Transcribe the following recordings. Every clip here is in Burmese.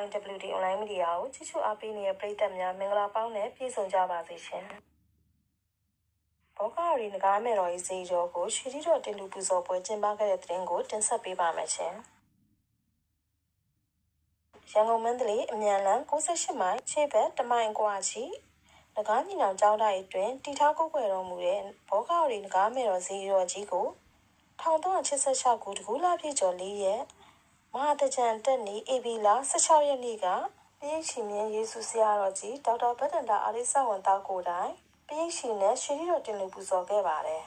YWD online media ကိုချစ်ချူအားပေးနေတဲ့ပရိသတ်များမင်္ဂလာပေါင်းနဲ့ပြည့်စုံကြပါစေရှင်။ဘောကရီငကားမယ်တော်ကြီးစီကျော်ကိုရွှေတိတော်တင်လူပူဇော်ပွဲကျင်းပခဲ့တဲ့တဲ့ရင်ကိုတင်ဆက်ပေးပါမယ်ရှင်။ရန်ကုန်မန္တလေးအမြန်လမ်း68မိုင်ခြေဘက်တမိုင်ကွာချီငကားညီနောင်ကျောင်းသားအတွင်းတီထားကိုယ်ွယ်တော်မူတဲ့ဘောကရီငကားမယ်တော်စီကျော်ကြီးကို1386ခုတကူလာပြည့်ကျော်၄ရက် မဟာတကြံတက်နေ AB လာ16ရက်နေ့ကပရိတ်ရှင်မြင်းယေရှုဆရာတော်ကြီးဒေါက်တာဗတ္တန်တာအာရိစဝန်သားကိုယ်တိုင်ပရိတ်ရှင်နဲ့ရွှေတိတော်တင်လူပူဇော်ခဲ့ပါတယ်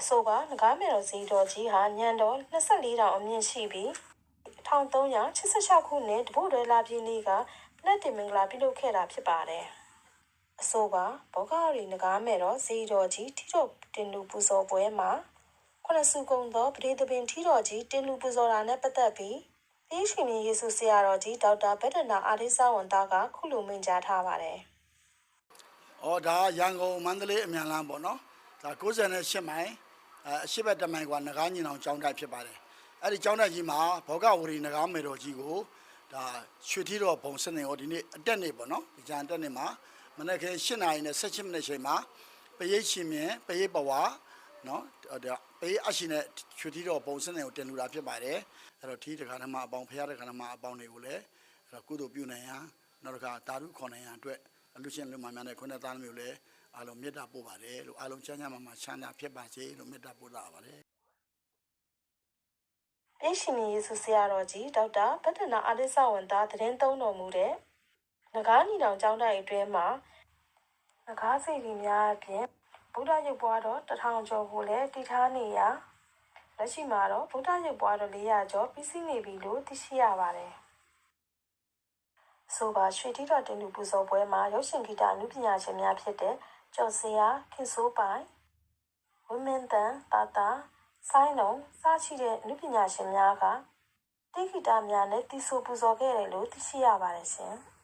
အဆိုပါငကားမယ်တော်စီတော်ကြီးဟာညံတော်24တောင်အမြင့်ရှိပြီး1386ခုနှစ်တပုတ်ရဲလာပြည်နေ့ကလက်တင်မင်္ဂလာပြုလုပ်ခဲ့တာဖြစ်ပါတယ်အဆိုပါဘောဂရီငကားမယ်တော်စီတော်ကြီးထိတော်တင်လူပူဇော်ပွဲမှာခုနစုကုံသောပရိသပင်ထီတော်ကြီးတင်လူပူဇော်တာနဲ့ပတ်သက်ပြီး တေးရှင်မြင်ယေရှုဆရာတော်ကြီးဒေါက်တာဗတ္တနာအာရိစဝန်သားကခုလိုမိန့်ကြားထားပါတယ်။အော်ဒါရန်ကုန်မန္တလေးအမြန်လမ်းပေါ့နော်။ဒါ68မိုင်အဲအရှိဘက်တမိုင်ကငကားညင်အောင်ကျောင်းတိုက်ဖြစ်ပါတယ်။အဲ့ဒီကျောင်းတိုက်ကြီးမှာဘောဂဝရီငကားမေတော်ကြီးကိုဒါရွှေထီတော်ဘုံစနေဟောဒီနေ့အတက်နေပေါ့နော်။ဒီကြံအတက်နေမှာမနေ့က8နာရီနဲ့18မိနစ်ချိန်မှာပရိတ်ရှင်မြင်ပရိတ်ဘဝ နော်ဒါပရိတ်အရှင်နဲ့ရွှေထီတော်ဘုံစနေကိုတင်လူတာဖြစ်ပါတယ်။အဲ့တော့ထီတခါတည်းမှာအပေါင်းဖရားတခါတည်းမှာအပေါင်းတွေကိုလည်းအဲ့တော့ကုသိုလ်ပြုနိုင်ရန်နောက်တစ်ခါတာရုခေါ်နိုင်ရန်အတွက်အလူရှင်လူမများနဲ့ခုနှစ်သားမျိုးလည်းအားလုံးမေတ္တာပို့ပါတယ်လို့အားလုံးချမ်းသာမှာမှာချမ်းသာဖြစ်ပါစေလို့မေတ္တာပို့တာပါတယ်ပရိရှင်မြင်ယေရှုဆရာတော်ကြီးဒေါက်တာဗတ္တနာအာရိစဝန်သားသတင်းသုံးတော်မူတဲ့ငကားညီနောင်ကျောင်းတိုက်အတွင်းမှာငကားစီကြီးများအပြင် ဗုဒ္ဓရုပ်ပွားတော်တထောင်ကျော်ကိုလည်းတည်ထားနေရာလက်ရှိမှာတော့ဗုဒ္ဓရုပ်ပွားတော်400ကျော်ပြီးစီးနေပြီလို့သိရှိရပါတယ်ဆိုပါရွှေတိတော်တင်လူပူဇော်ပွဲမှာရုပ်ရှင်ဂီတအမှုပညာရှင်များဖြစ်တဲ့ကျော်စရာခင်စိုးပိုင်ဝင်းမင်းတန်တာတာဆိုင်းလုံးစားရှိတဲ့အမှုပညာရှင်များကတိဂီတများနဲ့တီဆိုပူဇော်ခဲ့တယ်လို့သိရှိရပါတယ်ရှင်။